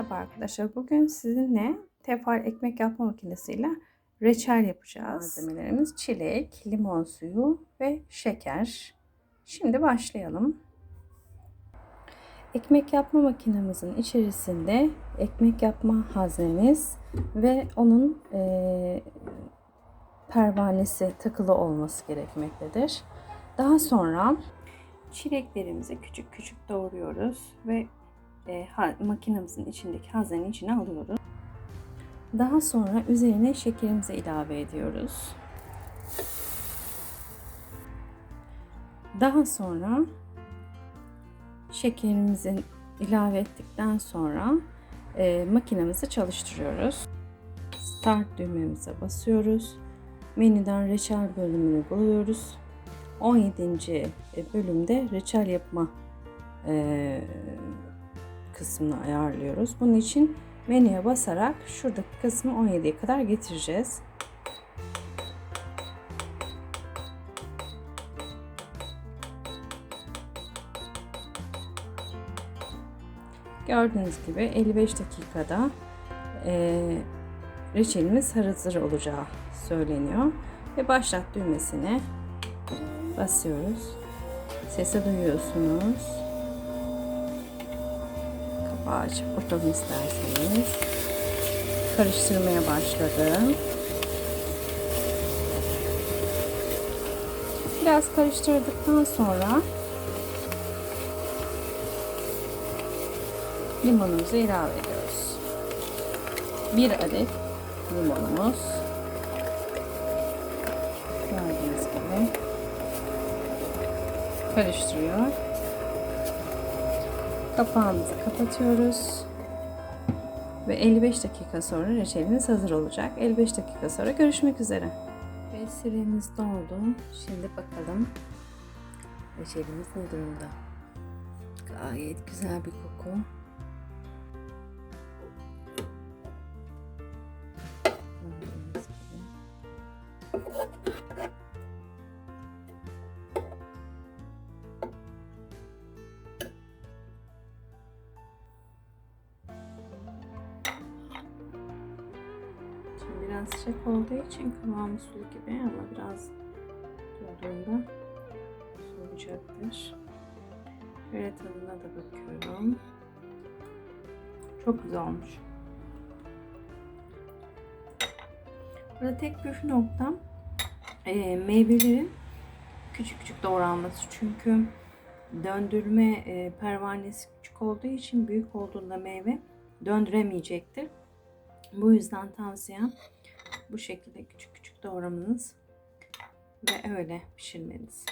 Merhaba arkadaşlar. Bugün sizinle tefal ekmek yapma makinesiyle reçel yapacağız. Malzemelerimiz çilek, limon suyu ve şeker. Şimdi başlayalım. Ekmek yapma makinemizin içerisinde ekmek yapma haznemiz ve onun e, pervanesi takılı olması gerekmektedir. Daha sonra çileklerimizi küçük küçük doğruyoruz ve e, ha, makinemizin içindeki haznenin içine alıyoruz. Daha sonra üzerine şekerimizi ilave ediyoruz. Daha sonra şekerimizi ilave ettikten sonra e, makinemizi çalıştırıyoruz. Start düğmemize basıyoruz. Menüden reçel bölümünü buluyoruz. 17. bölümde reçel yapma e, kısmını ayarlıyoruz. Bunun için menüye basarak şuradaki kısmı 17'ye kadar getireceğiz. Gördüğünüz gibi 55 dakikada e, reçelimiz hazır olacağı söyleniyor. Ve başlat düğmesine basıyoruz. Sesi duyuyorsunuz. Kapağı açıp isterseniz. Karıştırmaya başladım. Biraz karıştırdıktan sonra limonumuzu ilave ediyoruz. Bir adet limonumuz. Gördüğünüz gibi karıştırıyor. Kapağımızı kapatıyoruz. Ve 55 dakika sonra reçelimiz hazır olacak. 55 dakika sonra görüşmek üzere. Ve süremiz doldu. Şimdi bakalım reçelimiz ne durumda. Gayet güzel bir koku. Gördüğünüz gibi. Şimdi biraz sıcak olduğu için kıvamı sulu gibi ama biraz durduğunda soğuyacaktır. Şöyle tadına da bakıyorum. Çok güzel olmuş. Burada tek püf noktam e, meyvelerin küçük küçük doğranması. Çünkü döndürme e, pervanesi küçük olduğu için büyük olduğunda meyve döndüremeyecektir. Bu yüzden tavsiyem bu şekilde küçük küçük doğramanız ve öyle pişirmeniz.